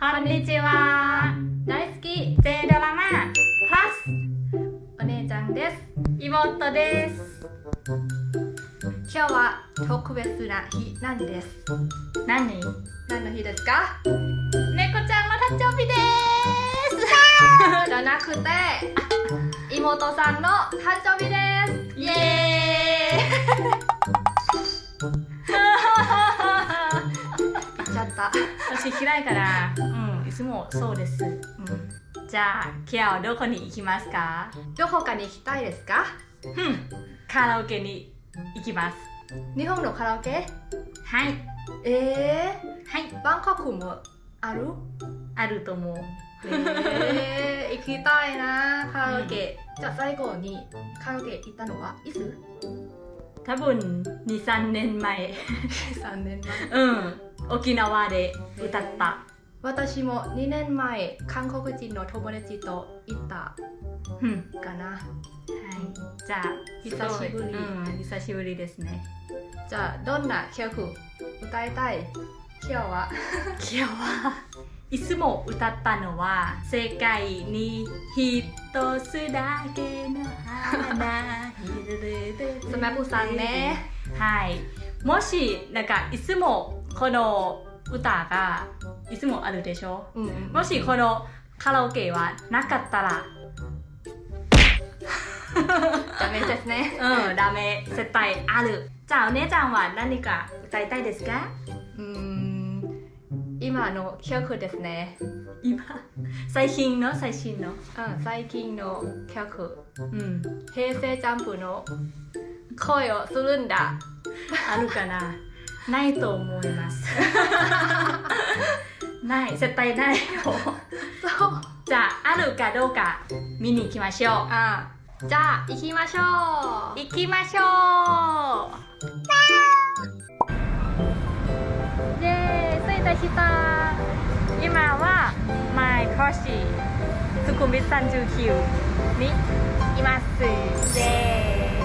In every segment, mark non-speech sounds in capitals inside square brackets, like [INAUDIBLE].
こんにちは。大好き J ドラマ。プラス。お姉ちゃんです。妹です。今日は特別な日なんです。何？何の日ですか？猫ちゃんの誕生日で [LAUGHS] じゃなくて妹さんの誕生日です。すイ。エ言っちゃったーイ [LAUGHS] [LAUGHS] 私嫌いからうんいつもそうです、うん、じゃあ今日はどこに行きますか？どこかに行きたいですか？うん。カラオケに行きます。日本のカラオケ？はい。えはい。ー、バンコクもある？あると思う。えー、行きたいなカラオケ、じゃあ最後にカラオケ行ったのは？いつ？多分23年前 [LAUGHS] ?3 年前。うん。沖縄で歌った私も2年前韓国人の友達と行った。うん。かな。はい、じゃあ久しぶり。うん、久しぶりですね。じゃあどんな曲歌いたい？今日は。[LAUGHS] 今日は。いつも歌ったのは「世界に一つだけの花」スマップさんね。はい。もしなんかいつもこの歌がいつもあるでしょ？うんうん。もしこのカラオケはなかったらダメですね。[LAUGHS] うんダメ絶対ある。じゃあお姉ちゃんは何か歌いたいですか？うーん今の曲ですね。今？最近の？最新の？うん最近の曲。うん。平成ジャンプの恋をするんだ。あるかな？ないと思います。[LAUGHS] ない絶対ないよ。そう。じゃああるかどうか見に行きましょう。あじゃあ行きましょう。行きましょうイェーイ。着いたした今はマイコシスクミ39にいます。イェーイ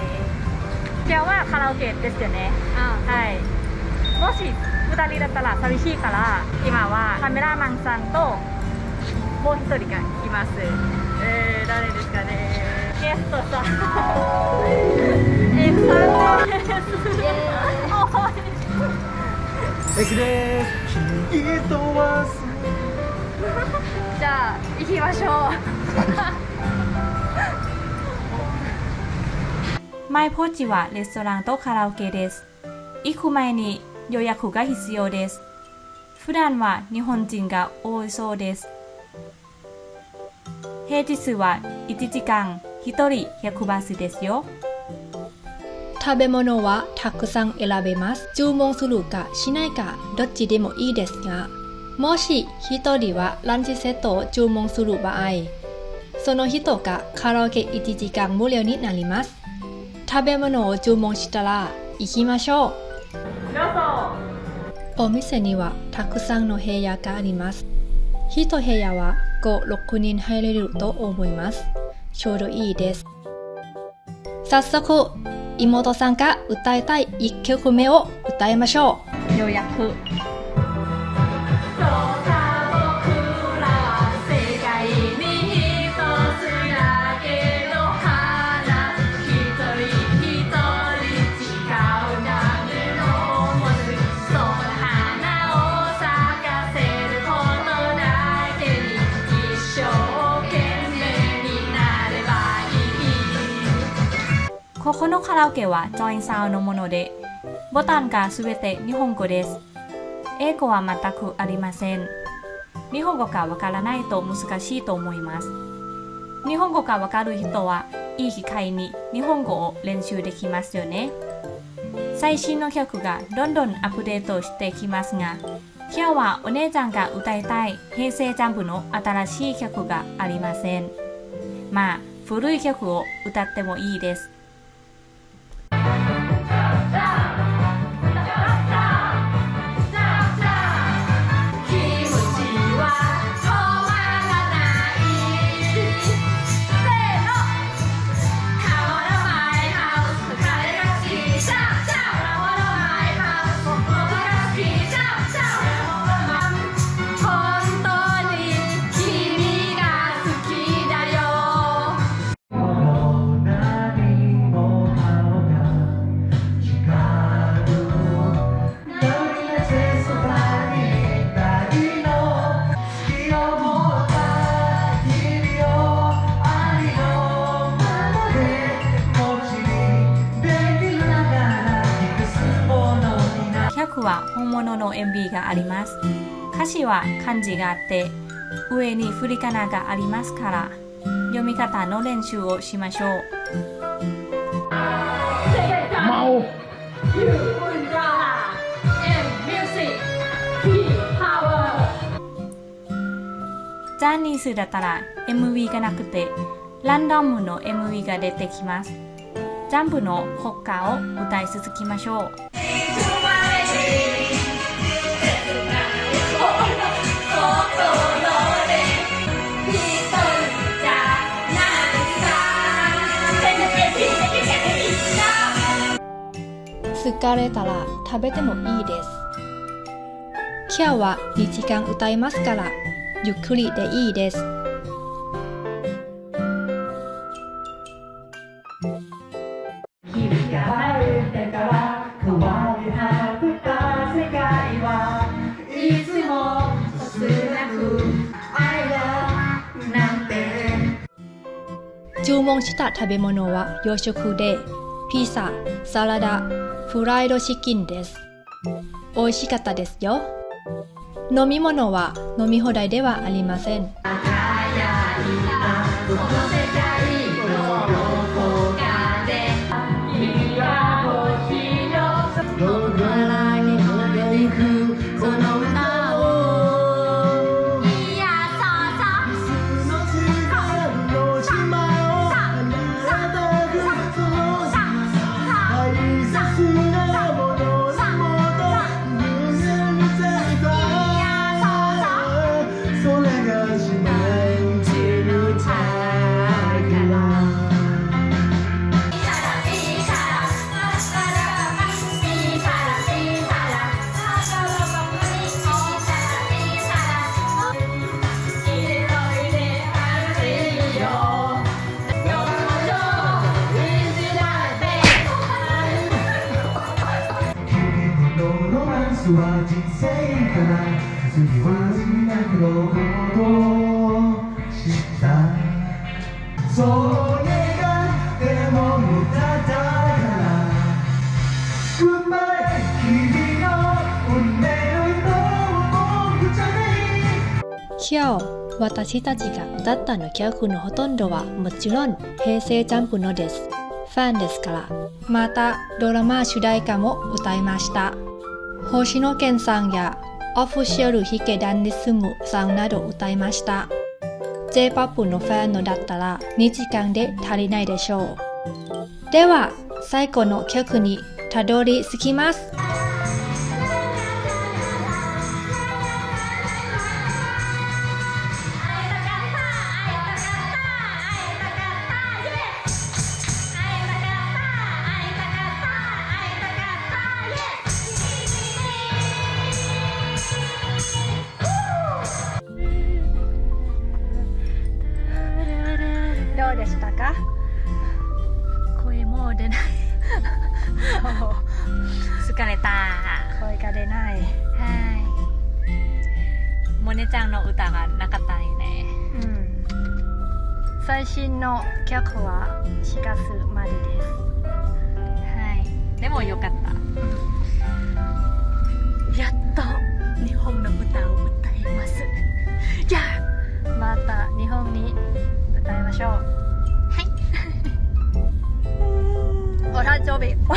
今日はカラオケですよね。あはい。もし2人だったら寂しいから今はカメラマンさんともう一人がいます。えー、誰ですかね。ゲストさん。です。す。君とはじゃあ行きましょ [LAUGHS] マイポチはレストランとカラオケです。行く前に予約が必要です。普段は日本人が多いそうです。平日は1時間1人100バスですよ。食べ物はたくさん選べます。注文するかしないかどっちでもいいですが、もし一人はランチセットを注文する場合、その人がカラオケ1時間無料になります。食べ物を注文したら行きましょう。お店にはたくさんの部屋があります。一部屋は5、6人入れると思います。ちょうどいいです。早速、妹さんが歌いたい1曲目を歌いましょう。予約。オケはジョインサウンドのものでボタンがすべて日本語です英語は全くありません。日本語がわからないと難しいと思います。日本語がわかる人はいい機会に日本語を練習できますよね。最新の曲がどんどんアップデートしてきますが、今日はお姉ちゃんが歌いたい平成ジャンプの新しい曲がありません。まあ、古い曲を歌ってもいいです。のの MV があります。歌詞は漢字があって上に振り仮名がありますから読み方の練習をしましょう。ジャニーズだったら MV がなくてランダムの MV が出てきます。ジャンプの他を歌い続きましょう疲れたら食べてもいいです。今日は2時間歌いますからゆっくりでいいです。注文した食べ物は洋食でピザ、サラダ、フライドチキンです。美味しかったですよ。飲み物は飲み放題ではありません。次は次なくのことを知ったそう願っても無駄だから Goodbye 君の運命の糸を僕じゃない今日私たちが歌ったの曲のほとんどはもちろん平成ジャンプのです。ファンですから。またドラマ主題歌も歌いました。星野源さんやオフィシャルヒゲダンディスムさんなど歌いました。J-POP のファンのだったら2時間で足りないでしょう。では最後の曲にたどり着きます。疲れた。声が出ない。はい。モネちゃんの歌がなかったよね。うん。最新の曲は4月までです。はい。でもよかった。やっと日本の歌を歌います。じゃあまた日本に歌いましょう。はい。[LAUGHS] お誕生日お